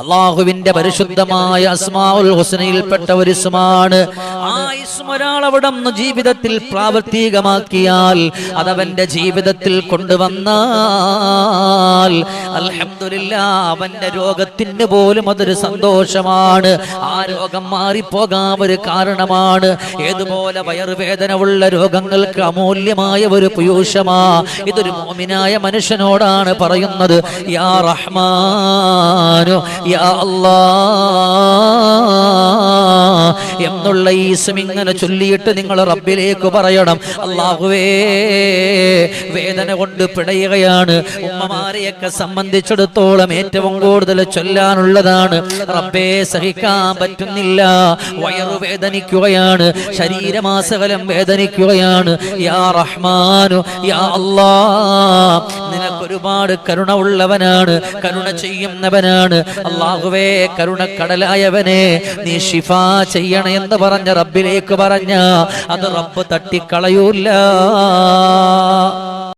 അള്ളാഹുവിന്റെ പരിശുദ്ധമായ അസ്മാഉൽ ഹുസനയിൽപ്പെട്ട ഒരു ഇസ്മാണ് ആ ഇസ്മ ഒരാൾ അവിടെ ജീവിതത്തിൽ പ്രാവർത്തികമാക്കിയാൽ അതവന്റെ ജീവിതത്തിൽ കൊണ്ടുവന്നാൽ അവന്റെ രോഗത്തിന് പോലും അതൊരു സന്തോഷമാണ്. ആ രോഗം മാറിപ്പോകാൻ ഒരു കാരണമാണ്. ഏതുപോലെ വയറുവേദന ഉള്ള രോഗങ്ങൾക്ക് അമൂല്യമായ ഒരു പുയൂഷമാ. ഇതൊരു മോമിനായ മനുഷ്യനോടാണ് പറയുന്നത്. യാ റഹ്മാനു എന്നുള്ള ഈ ഇങ്ങനെ ചൊല്ലിയിട്ട് നിങ്ങൾ റബ്ബിലേക്ക് പറയണം. അള്ളാഹുവേ വേദന കൊണ്ട് പിടയുകയാണ്. ഉമ്മമാരെയൊക്കെ സംബന്ധിച്ചിടത്തോളം ഏറ്റവും കൂടുതൽ ചൊല്ലാനുള്ളതാണ്. റബ്ബേ സഹിക്കാൻ പറ്റുന്നില്ല. വയറു വേദനിക്കുകയാണ്. ശരീരമാസകലം വേദനിക്കുകയാണ്. യാ റഹ്മാനു യാ അല്ലാ നിനക്കൊരുപാട് കരുണ ഉള്ളവനാണ്. കരുണ ചെയ്യുന്നവനാണ്. അള്ളാഹുവേ കരുണക്കടലായവനെ നീ ഷിഫ ചെയ്യണ എന്ന് പറഞ്ഞ റബ്ബിലേക്ക് പറഞ്ഞ അത് റബ്ബ് തട്ടിക്കളയൂല്ല.